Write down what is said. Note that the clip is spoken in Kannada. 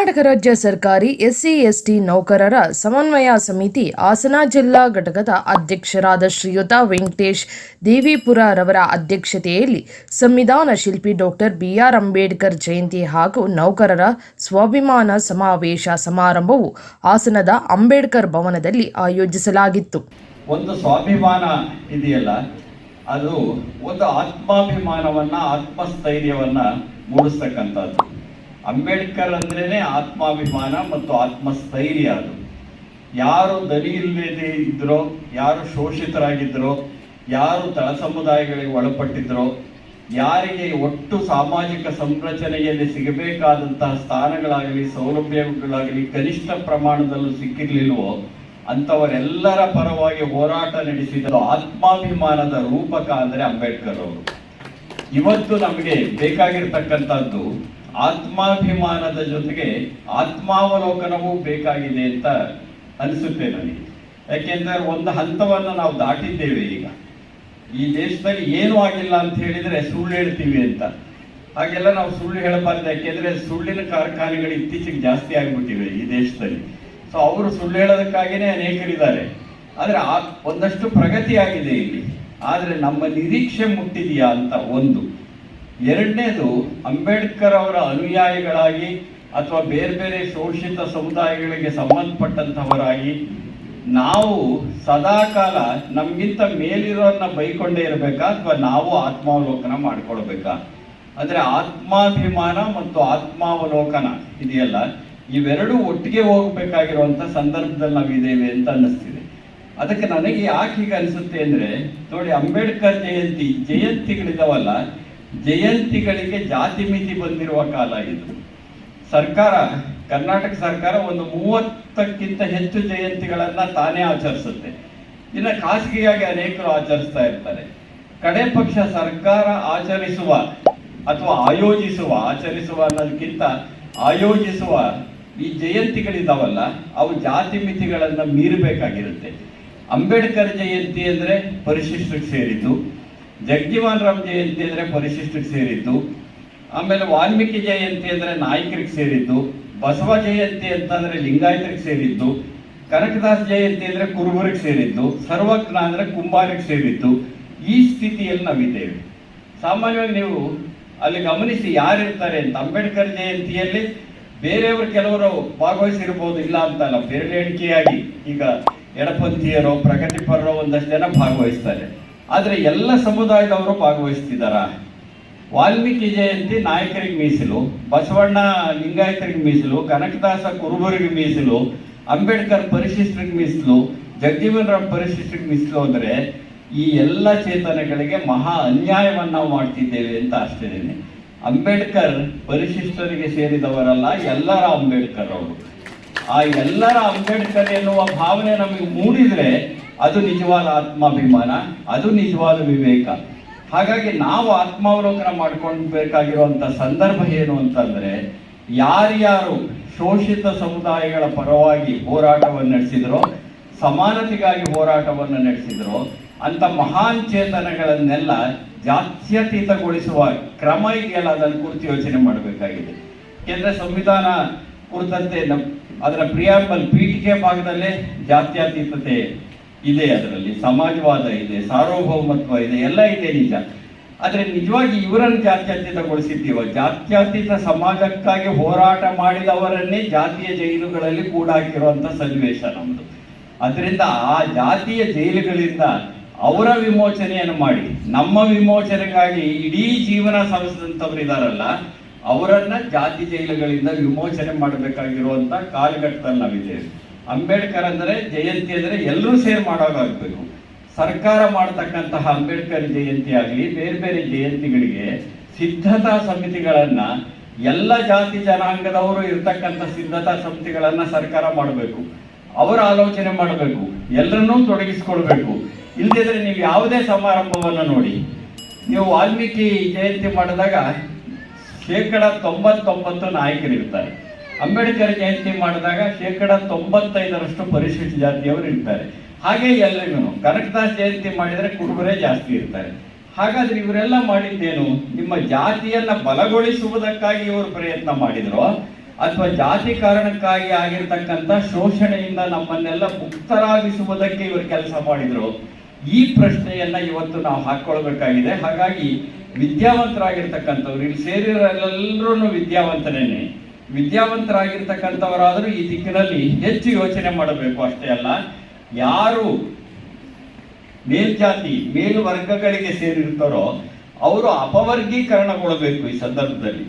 ಕರ್ನಾಟಕ ರಾಜ್ಯ ಸರ್ಕಾರಿ ಎಸ್ಸಿ ಎಸ್ಟಿ ನೌಕರರ ಸಮನ್ವಯ ಸಮಿತಿ ಹಾಸನ ಜಿಲ್ಲಾ ಘಟಕದ ಅಧ್ಯಕ್ಷರಾದ ಶ್ರೀಯುತ ವೆಂಕಟೇಶ್ ದೇವಿಪುರ ರವರ ಅಧ್ಯಕ್ಷತೆಯಲ್ಲಿ ಸಂವಿಧಾನ ಶಿಲ್ಪಿ ಡಾಕ್ಟರ್ ಬಿಆರ್ ಅಂಬೇಡ್ಕರ್ ಜಯಂತಿ ಹಾಗೂ ನೌಕರರ ಸ್ವಾಭಿಮಾನ ಸಮಾವೇಶ ಸಮಾರಂಭವು ಹಾಸನದ ಅಂಬೇಡ್ಕರ್ ಭವನದಲ್ಲಿ ಆಯೋಜಿಸಲಾಗಿತ್ತು. ಒಂದು ಸ್ವಾಭಿಮಾನ ಇದೆಯಲ್ಲ, ಅದು ಒಂದು ಆತ್ಮಾಭಿಮಾನವನ್ನ, ಆತ್ಮಸ್ಥೈರ್ಯವನ್ನ ಮೂಡಿಸ್ತಕ್ಕಂಥದ್ದು. ಅಂಬೇಡ್ಕರ್ ಅಂದ್ರೇನೆ ಆತ್ಮಾಭಿಮಾನ ಮತ್ತು ಆತ್ಮಸ್ಥೈರ್ಯ ಅದು. ಯಾರು ದನಿ ಇಲ್ಲದೆ ಇದ್ರೋ, ಯಾರು ಶೋಷಿತರಾಗಿದ್ರೋ, ಯಾರು ತಳ ಸಮುದಾಯಗಳಿಗೆ ಒಳಪಟ್ಟಿದ್ರೋ, ಯಾರಿಗೆ ಒಟ್ಟು ಸಾಮಾಜಿಕ ಸಂರಚನೆಯಲ್ಲಿ ಸಿಗಬೇಕಾದಂತಹ ಸ್ಥಾನಗಳಾಗಲಿ, ಸೌಲಭ್ಯಗಳಾಗಲಿ, ಕನಿಷ್ಠ ಪ್ರಮಾಣದಲ್ಲೂ ಸಿಕ್ಕಿರ್ಲಿಲ್ವೋ, ಅಂಥವರೆಲ್ಲರ ಪರವಾಗಿ ಹೋರಾಟ ನಡೆಸಿದ ಆತ್ಮಾಭಿಮಾನದ ರೂಪಕ ಅಂದರೆ ಅಂಬೇಡ್ಕರ್ ಅವರು. ಇವತ್ತು ನಮಗೆ ಬೇಕಾಗಿರ್ತಕ್ಕಂಥದ್ದು ಆತ್ಮಾಭಿಮಾನದ ಜೊತೆಗೆ ಆತ್ಮಾವಲೋಕನವೂ ಬೇಕಾಗಿದೆ ಅಂತ ಅನಿಸುತ್ತೆ ನನಗೆ. ಯಾಕೆಂದರೆ ಒಂದು ಹಂತವನ್ನು ನಾವು ದಾಟಿದ್ದೇವೆ ಈಗ. ಈ ದೇಶದಲ್ಲಿ ಏನೂ ಆಗಿಲ್ಲ ಅಂತ ಹೇಳಿದ್ರೆ ಸುಳ್ಳು ಹೇಳ್ತೀವಿ ಅಂತ. ಹಾಗೆಲ್ಲ ನಾವು ಸುಳ್ಳು ಹೇಳಬಾರ್ದು, ಯಾಕೆಂದರೆ ಸುಳ್ಳಿನ ಕಾರ್ಖಾನೆಗಳು ಇತ್ತೀಚೆಗೆ ಜಾಸ್ತಿ ಆಗಿಬಿಟ್ಟಿವೆ ಈ ದೇಶದಲ್ಲಿ. ಸೊ ಅವರು ಸುಳ್ಳು ಹೇಳೋದಕ್ಕಾಗಿನೇ ಅನೇಕರಿದ್ದಾರೆ. ಆದರೆ ಆ ಒಂದಷ್ಟು ಪ್ರಗತಿ ಆಗಿದೆ ಇಲ್ಲಿ. ಆದರೆ ನಮ್ಮ ನಿರೀಕ್ಷೆ ಮುಟ್ಟಿದೆಯಾ ಅಂತ ಒಂದು. ಎರಡನೇದು ಅಂಬೇಡ್ಕರ್ ಅವರ ಅನುಯಾಯಿಗಳಾಗಿ ಅಥವಾ ಬೇರೆ ಬೇರೆ ಶೋಷಿತ ಸಮುದಾಯಗಳಿಗೆ ಸಂಬಂಧಪಟ್ಟಂತವರಾಗಿ ನಾವು ಸದಾಕಾಲ ನಮಗಿಂತ ಮೇಲಿರೋರನ್ನ ಬೈಕೊಂಡೇ ಇರಬೇಕಾ ಅಥವಾ ನಾವು ಆತ್ಮಾವಲೋಕನ ಮಾಡ್ಕೊಳ್ಬೇಕಾ? ಅಂದ್ರೆ ಆತ್ಮಾಭಿಮಾನ ಮತ್ತು ಆತ್ಮಾವಲೋಕನ ಇದೆಯಲ್ಲ, ಇವೆರಡು ಒಟ್ಟಿಗೆ ಹೋಗ್ಬೇಕಾಗಿರುವಂತ ಸಂದರ್ಭದಲ್ಲಿ ನಾವಿದ್ದೇವೆ ಅಂತ ಅನ್ನಿಸ್ತಿದೆ. ಅದಕ್ಕೆ ನನಗೆ ಯಾಕೆ ಹೀಗೆ ಅನಿಸುತ್ತೆ ಅಂದ್ರೆ, ನೋಡಿ, ಅಂಬೇಡ್ಕರ್ ಜಯಂತಿ ಜಯಂತಿಗಳಿದಾವಲ್ಲ ಜಯಂತಿಗಳಿಗೆ ಜಾತಿ ಮಿತಿ ಬಂದಿರುವ ಕಾಲ ಇದು. ಸರ್ಕಾರ, ಕರ್ನಾಟಕ ಸರ್ಕಾರ ಒಂದು ಮೂವತ್ತಕ್ಕಿಂತ ಹೆಚ್ಚು ಜಯಂತಿಗಳನ್ನು ತಾನೇ ಆಚರಿಸುತ್ತೆ. ಇನ್ನು ಖಾಸಗಿಯಾಗಿ ಅನೇಕರು ಆಚರಿಸ್ತಾ ಇರ್ತಾರೆ. ಕಡೆ ಪಕ್ಷ ಸರ್ಕಾರ ಆಚರಿಸುವ ಅಥವಾ ಆಯೋಜಿಸುವ, ಆಚರಿಸುವ ಅನ್ನೋದಕ್ಕಿಂತ ಆಯೋಜಿಸುವ ಈ ಜಯಂತಿಗಳಿದಾವಲ್ಲ, ಅವು ಜಾತಿ ಮಿತಿಗಳನ್ನ ಮೀರಬೇಕಾಗಿರುತ್ತೆ. ಅಂಬೇಡ್ಕರ್ ಜಯಂತಿ ಅಂದ್ರೆ ಪರಿಶಿಷ್ಟಕ್ಕೆ ಸೇರಿದ್ದು ಜಗಜೀವನ್ ರಾಮ್ ಜಯಂತಿ ಅಂದರೆ ಪರಿಶಿಷ್ಟಕ್ಕೆ ಸೇರಿದ್ದು, ಆಮೇಲೆ ವಾಲ್ಮೀಕಿ ಜಯಂತಿ ಅಂದರೆ ನಾಯಕರಿಗೆ ಸೇರಿದ್ದು, ಬಸವ ಜಯಂತಿ ಅಂತಂದರೆ ಲಿಂಗಾಯತರಿಗೆ ಸೇರಿದ್ದು, ಕನಕದಾಸ ಜಯಂತಿ ಅಂದರೆ ಕುರುಬರಿಗೆ ಸೇರಿದ್ದು, ಸರ್ವಜ್ಞ ಅಂದರೆ ಕುಂಬಾರಿಗೆ ಸೇರಿದ್ದು, ಈ ಸ್ಥಿತಿಯಲ್ಲಿ ನಾವಿದ್ದೇವೆ. ಸಾಮಾನ್ಯವಾಗಿ ನೀವು ಅಲ್ಲಿ ಗಮನಿಸಿ ಯಾರಿರ್ತಾರೆ ಅಂತ, ಅಂಬೇಡ್ಕರ್ ಜಯಂತಿಯಲ್ಲಿ ಬೇರೆಯವರು ಕೆಲವರು ಭಾಗವಹಿಸಿರ್ಬೋದು, ಇಲ್ಲ ಅಂತಲ್ಲ ಎಣಿಕೆಯಾಗಿ ಈಗ ಎಡಪಂಥೀಯರೋ ಪ್ರಗತಿಪರರೋ ಒಂದಷ್ಟು ಜನ ಭಾಗವಹಿಸ್ತಾರೆ. ಆದ್ರೆ ಎಲ್ಲ ಸಮುದಾಯದವರು ಭಾಗವಹಿಸ್ತಿದಾರ. ವಾಲ್ಮೀಕಿ ಜಯಂತಿ ನಾಯಕರಿಗೆ ಮೀಸಲು, ಬಸವಣ್ಣ ಲಿಂಗಾಯತರಿಗೆ ಮೀಸಲು, ಕನಕದಾಸ ಕುರುಬರಿಗೆ ಮೀಸಲು, ಅಂಬೇಡ್ಕರ್ ಪರಿಶಿಷ್ಟರಿಗೆ ಮೀಸಲು, ಜಗಜೀವನ್ ರಾಮ್ ಪರಿಶಿಷ್ಟರಿಗೆ ಮೀಸಲು ಅಂದ್ರೆ ಈ ಎಲ್ಲ ಚೇತನಗಳಿಗೆ ಮಹಾ ಅನ್ಯಾಯವನ್ನು ನಾವು ಮಾಡ್ತಿದ್ದೇವೆ ಅಂತ ಅಷ್ಟೇನೆ ಅಂಬೇಡ್ಕರ್ ಪರಿಶಿಷ್ಟರಿಗೆ ಸೇರಿದವರಲ್ಲ ಎಲ್ಲರ ಅಂಬೇಡ್ಕರ್ ಅವರು. ಆ ಎಲ್ಲರ ಅಂಬೇಡ್ಕರ್ ಎನ್ನುವ ಭಾವನೆ ನಮಗೆ ಮೂಡಿದ್ರೆ ಅದು ನಿಜವಾದ ಆತ್ಮಾಭಿಮಾನ, ಅದು ನಿಜವಾದ ವಿವೇಕ. ಹಾಗಾಗಿ ನಾವು ಆತ್ಮಾವಲೋಕನ ಮಾಡ್ಕೊಳ್ಬೇಕಾಗಿರುವಂಥ ಸಂದರ್ಭ ಏನು ಅಂತಂದ್ರೆ, ಯಾರ್ಯಾರು ಶೋಷಿತ ಸಮುದಾಯಗಳ ಪರವಾಗಿ ಹೋರಾಟವನ್ನು ನಡೆಸಿದ್ರೋ, ಸಮಾನತೆಗಾಗಿ ಹೋರಾಟವನ್ನು ನಡೆಸಿದರೋ, ಅಂತ ಮಹಾನ್ ಚೇತನಗಳನ್ನೆಲ್ಲ ಜಾತ್ಯತೀತಗೊಳಿಸುವ ಕ್ರಮ ಇದೆಯಲ್ಲ, ಅದನ್ನು ಕುರಿತು ಯೋಚನೆ ಮಾಡಬೇಕಾಗಿದೆ. ಕೇಂದ್ರ ಸಂವಿಧಾನ ಕುರಿತಂತೆ ನಮ್ಮ ಅದರ ಪ್ರಿಯಾಂಬಲ್ ಪೀಠಿಕೆ ಭಾಗದಲ್ಲೇ ಜಾತ್ಯತೀತತೆ ಇದೆ ಅದರಲ್ಲಿ, ಸಮಾಜವಾದ ಇದೆ, ಸಾರ್ವಭೌಮತ್ವ ಇದೆ, ಎಲ್ಲ ಇದೆ ನಿಜ. ಆದರೆ ನಿಜವಾಗಿ ಇವರನ್ನು ಜಾತ್ಯತೀತಗೊಳಿಸಿದ್ದೀವ? ಜಾತ್ಯತೀತ ಸಮಾಜಕ್ಕಾಗಿ ಹೋರಾಟ ಮಾಡಿದವರನ್ನೇ ಜಾತಿಯ ಜೈಲುಗಳಲ್ಲಿ ಕೂಡಾಕಿರುವಂತ ಸನ್ನಿವೇಶ ನಮ್ಮದು ಅದರಿಂದ ಆ ಜಾತಿಯ ಜೈಲುಗಳಿಂದ ಅವರ ವಿಮೋಚನೆಯನ್ನು ಮಾಡಿ, ನಮ್ಮ ವಿಮೋಚನೆಗಾಗಿ ಇಡೀ ಜೀವನ ಸವಿಸಿದಂಥವ್ರು ಇದಾರಲ್ಲ, ಅವರನ್ನ ಜಾತಿ ಜೈಲುಗಳಿಂದ ವಿಮೋಚನೆ ಮಾಡಬೇಕಾಗಿರುವಂತ ಕಾಲಘಟ್ಟದಲ್ಲಿ ನಾವಿದ್ದೇವೆ. ಅಂಬೇಡ್ಕರ್ ಅಂದ್ರೆ ಜಯಂತಿ ಅಂದ್ರೆ ಎಲ್ಲರೂ ಸೇರ್ ಮಾಡೋದಾಗಬೇಕು ಸರ್ಕಾರ ಮಾಡತಕ್ಕಂತಹ ಅಂಬೇಡ್ಕರ್ ಜಯಂತಿ ಆಗಲಿ, ಬೇರೆ ಬೇರೆ ಜಯಂತಿಗಳಿಗೆ ಸಿದ್ಧತಾ ಸಮಿತಿಗಳನ್ನು ಎಲ್ಲ ಜಾತಿ ಜನಾಂಗದವರು ಇರ್ತಕ್ಕಂಥ ಸಿದ್ಧತಾ ಸಮಿತಿಗಳನ್ನು ಸರ್ಕಾರ ಮಾಡಬೇಕು. ಅವರ ಆಲೋಚನೆ ಮಾಡಬೇಕು. ಎಲ್ಲರನ್ನೂ ತೊಡಗಿಸ್ಕೊಳ್ಬೇಕು. ಇಲ್ದಿದ್ರೆ ನೀವು ಯಾವುದೇ ಸಮಾರಂಭವನ್ನು ನೋಡಿ. ನೀವು ವಾಲ್ಮೀಕಿ ಜಯಂತಿ ಮಾಡಿದಾಗ ಶೇಕಡ ತೊಂಬತ್ತೊಂಬತ್ತು ನಾಯಕರು ಇರ್ತಾರೆ ಅಂಬೇಡ್ಕರ್ ಜಯಂತಿ ಮಾಡಿದಾಗ ಶೇಕಡ ತೊಂಬತ್ತೈದರಷ್ಟು ಪರಿಶಿಷ್ಟ ಜಾತಿಯವರು ಇರ್ತಾರೆ. ಹಾಗೆ ಎಲ್ಲರಿಗೂ ಕನಕದಾಸ್ ಜಯಂತಿ ಮಾಡಿದರೆ ಕುರುಬರೇ ಜಾಸ್ತಿ ಇರ್ತಾರೆ. ಹಾಗಾದ್ರೆ ಇವರೆಲ್ಲ ಮಾಡಿದ್ದೇನು? ನಿಮ್ಮ ಜಾತಿಯನ್ನ ಬಲಗೊಳಿಸುವುದಕ್ಕಾಗಿ ಇವರು ಪ್ರಯತ್ನ ಮಾಡಿದ್ರು? ಅಥವಾ ಜಾತಿ ಕಾರಣಕ್ಕಾಗಿ ಆಗಿರ್ತಕ್ಕಂಥ ಶೋಷಣೆಯಿಂದ ನಮ್ಮನ್ನೆಲ್ಲ ಮುಕ್ತರಾಗಿಸುವುದಕ್ಕೆ ಇವರು ಕೆಲಸ ಮಾಡಿದ್ರು? ಈ ಪ್ರಶ್ನೆಯನ್ನ ಇವತ್ತು ನಾವು ಹಾಕೊಳ್ಬೇಕಾಗಿದೆ. ಹಾಗಾಗಿ ವಿದ್ಯಾವಂತರಾಗಿರ್ತಕ್ಕಂಥವ್ರು, ಇಲ್ಲಿ ಸೇರಿರೋರೆಲ್ಲರೂ ವಿದ್ಯಾವಂತನೇನೆ ವಿದ್ಯಾವಂತರಾಗಿರ್ತಕ್ಕಂಥವರಾದರೂ ಈ ದಿಕ್ಕಿನಲ್ಲಿ ಹೆಚ್ಚು ಯೋಚನೆ ಮಾಡಬೇಕು ಅಷ್ಟೇ ಅಲ್ಲ, ಯಾರು ಮೇಲ್ಜಾತಿ, ಮೇಲ್ವರ್ಗಗಳಿಗೆ ಸೇರಿರ್ತಾರೋ ಅವರು ಅಪವರ್ಗೀಕರಣಗೊಳ್ಳಬೇಕು ಈ ಸಂದರ್ಭದಲ್ಲಿ.